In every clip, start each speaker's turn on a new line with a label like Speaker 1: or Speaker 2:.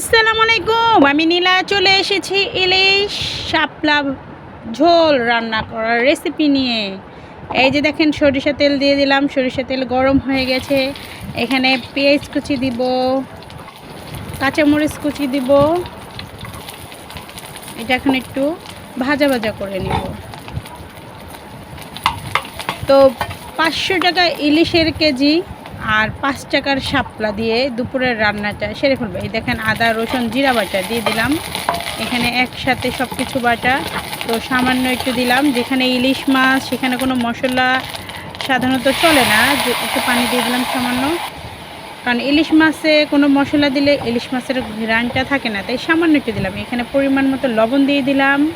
Speaker 1: আসসালামু আলাইকুম আমি নীলা, চলে এসেছি ইলিশ শাপলা ঝোল রান্না করার রেসিপি নিয়ে। এই যে দেখেন, সরিষা তেল দিয়ে দিলাম, সরিষা তেল গরম হয়ে গেছে। এখানে পেঁয়াজ কুচি দিব, কাঁচামরিচ কুচি দিব। এটা এখন একটু ভাজা ভাজা করে নিব। তো পাঁচশো টাকা ইলিশের কেজি আর পাঁচ টাকার শাপলা দিয়ে দুপুরের রান্নাটা সেরে ফেলব। এই দেখেন আদা, রসুন, জিরা বাটা দিয়ে দিলাম। এখানে একসাথে সব কিছু বাটা। তো সামান্য একটু দিলাম। যেখানে ইলিশ মাছ, সেখানে কোনো মশলা সাধারণত চলে না। যে একটু পানি দিয়ে দিলাম সামান্য। কারণ ইলিশ মাছে কোনো মশলা দিলে ইলিশ মাছের ঘ্রাণটা থাকে না। তাই সামান্য একটু দিলাম। এখানে পরিমাণ মতো লবণ দিয়ে দিলাম।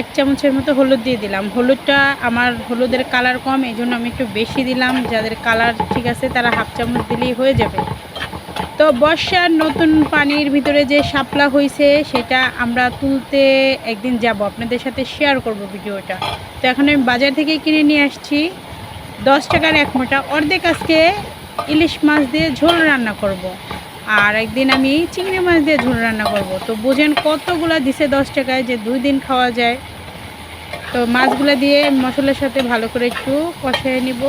Speaker 1: এক চামচের মতো হলুদ দিয়ে দিলাম। হলুদটা আমার হলুদের কালার কম এই জন্য আমি একটু বেশি দিলাম। যাদের কালার ঠিক আছে, তারা হাফ চামচ দিলেই হয়ে যাবে। তো বর্ষার নতুন পানির ভিতরে যে শাপলা হয়েছে সেটা আমরা তুলতে একদিন যাব। আপনাদের সাথে শেয়ার করব ভিডিওটা। তো এখন আমি বাজার থেকে কিনে নিয়ে আসছি। দশ টাকার এক মোটা। অর্ধেক আজকে ইলিশ মাছ দিয়ে ঝোল রান্না করব। আর একদিন আমি চিংড়ি মাছ দিয়ে ঝোল রান্না করব। তো বুঝেন কতগুলা দিছে দশ টাকায় যে দুই দিন খাওয়া যায়। তো মাছগুলো দিয়ে মশলার সাথে ভালো করে একটু কষিয়ে নিব।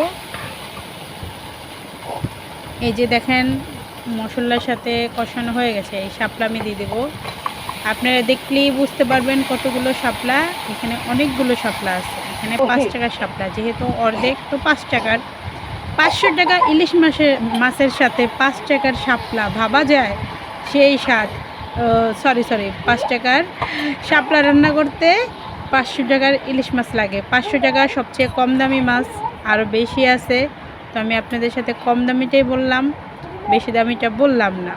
Speaker 1: এই যে দেখেন মশলার সাথে কষানো হয়ে গেছে এই শাপলা আমি দিয়ে দেবো। আপনারা দেখলেই বুঝতে পারবেন কতগুলো শাপলা এখানে অনেকগুলো শাপলা আছে। এখানে পাঁচ টাকার শাপলা যেহেতু অর্ধেক তো পাঁচ টাকার। পাঁচশো টাকা ইলিশ মাসের মাছের সাথে পাঁচ টাকার শাপলা, ভাবা যায়? সেই স্বাদ। সরি সরি পাঁচ টাকার শাপলা রান্না করতে পাঁচশো টাকার ইলিশ মাছ লাগে। পাঁচশো টাকা সবচেয়ে কম দামি মাছ আরও বেশি আছে। তো আমি আপনাদের সাথে কম দামিটাই বললাম, বেশি দামিটা বললাম না।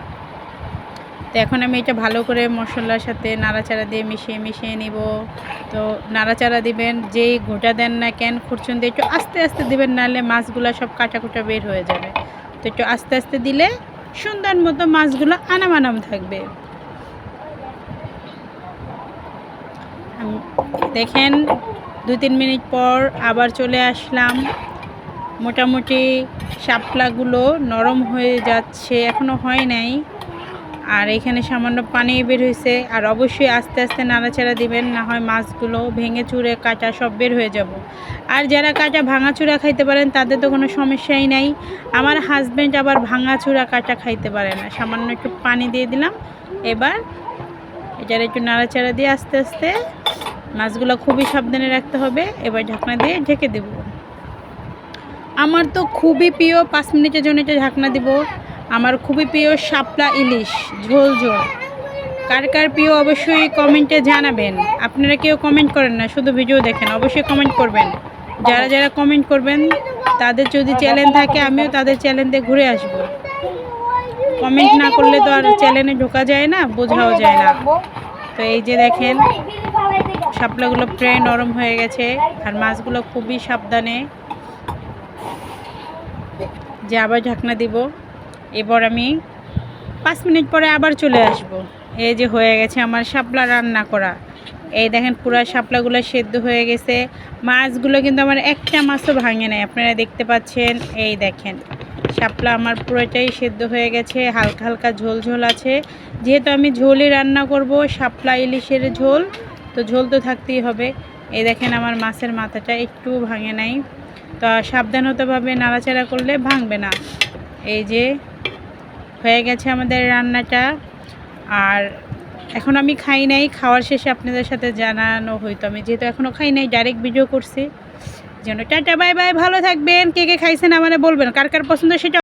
Speaker 1: তো এখন আমি এটা ভালো করে মশলার সাথে নাড়াচাড়া দিয়ে মিশিয়ে মিশিয়ে নিব। তো নাড়াচাড়া দিবেন, যেই গোটা দেন না কেন খুরচুন দিয়ে একটু আস্তে আস্তে দিবেন, নাহলে মাছগুলো সব কাটা কুটা বের হয়ে যাবে। তো একটু আস্তে আস্তে দিলে সুন্দর মতো মাছগুলো আনাম আনাম থাকবে। দেখেন দু তিন মিনিট পর আবার চলে আসলাম। মোটামুটি শাপলাগুলো নরম হয়ে যাচ্ছে এখনও হয় নাই। আর এখানে সামান্য পানি বের হয়েছে আর অবশ্যই আস্তে আস্তে নাড়াচাড়া দিবেন, না হয় মাছগুলো ভেঙে চুরে কাটা সব বের হয়ে যাব। আর যারা কাটা ভাঙাচুরা খাইতে পারেন, তাদের তো কোনো সমস্যাই নাই। আমার হাজব্যান্ড আবার ভাঙাচুরা কাটা খাইতে পারে না। সামান্য একটু পানি দিয়ে দিলাম। এবার এটার একটু নাড়াচাড়া দিয়ে আস্তে আস্তে মাছগুলো খুবই সাবধানে রাখতে হবে। এবার ঢাকনা দিয়ে ঢেকে দেব। আমার তো খুবই প্রিয় পাঁচ মিনিটের জন্য এটা ঢাকনা দিব। আমার খুবই প্রিয় শাপলা ইলিশ, ঝোল ঝোল। কার কার প্রিয় অবশ্যই কমেন্টে জানাবেন। আপনারা কেউ কমেন্ট করেন না, শুধু ভিডিও দেখেন, অবশ্যই কমেন্ট করবেন। যারা যারা কমেন্ট করবেন, তাদের যদি চ্যালেঞ্জ থাকে, আমিও তাদের চ্যালেঞ্জে ঘুরে আসব। কমেন্ট না করলে তো আর চ্যানেলে ঢোকা যায় না, বোঝাও যায় না। তো এই যে দেখেন, শাপলাগুলো প্রায় নরম হয়ে গেছে, আর মাছগুলো খুবই সাবধানে। যে আবার ঢাকনা দিব। এবার আমি পাঁচ মিনিট পরে আবার চলে আসব। এই যে হয়ে গেছে আমার শাপলা রান্না করা। এই দেখেন পুরো শাপলাগুলো সেদ্ধ হয়ে গেছে। মাছগুলো কিন্তু আমার একটা মাছও ভাঙে নাই, আপনারা দেখতে পাচ্ছেন। এই দেখেন, শাপলা আমার পুরোটাই সেদ্ধ হয়ে গেছে, হালকা হালকা ঝোল ঝোল আছে। যেহেতু আমি ঝোলই রান্না করব, শাপলা ইলিশের ঝোল, তো ঝোল তো থাকতেই হবে। এই দেখেন আমার মাছের মাথাটা একটু ভাঙে নাই। তো সাবধানতাভাবে নাড়াচাড়া করলে ভাঙবে না। এই যে হয়ে গেছে আমাদের রান্নাটা। আর এখন আমি খাই নাই, খাওয়ার শেষে আপনাদের সাথে জানানো হইতো। আমি যেহেতু এখনও খাই নাই ডাইরেক্ট ভিডিও করছি। যেন টাটা বাই বাই ভালো থাকবেন। কে কে খাইছেন আমার বলবেন। কার কার পছন্দ সেটা